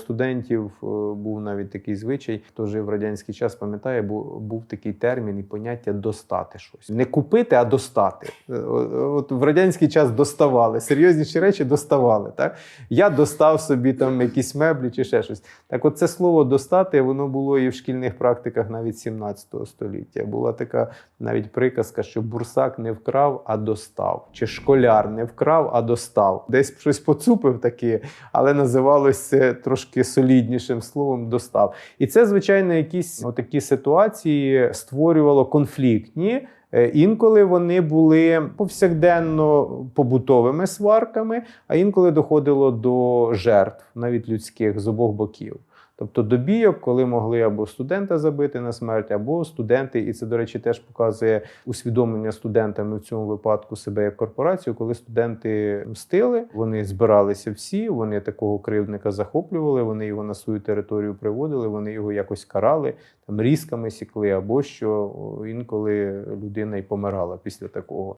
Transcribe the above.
Студентів е, був навіть такий звичай, хто жив в радянський час, пам'ятає, бу- був такий термін і поняття достати щось. Не купити, а достати. Е, От в радянський час доставали. Серйозніші речі доставали. Так? Я достав собі там якісь меблі чи ще щось. Так, от це слово достати, воно було і в шкільних практиках навіть 17 століття. Була така навіть приказка, що бурсак не вкрав, а достав. Чи школяр не вкрав, а достав. Десь щось поцупив таке, але називалось це трошки соліднішим словом достав. І це, звичайно, якісь такі ситуації створювало конфліктні. Е, Інколи вони були повсякденно побутовими сварками, а інколи доходило до жертв, навіть людських з обох боків. Тобто до бійок, коли могли або студента забити на смерть, або студенти, і це, до речі, теж показує усвідомлення студентами в цьому випадку себе як корпорацію, коли студенти мстили, вони збиралися всі, вони такого кривдника захоплювали, вони його на свою територію приводили, вони його якось карали, там різками сікли, або що інколи людина й помирала після такого.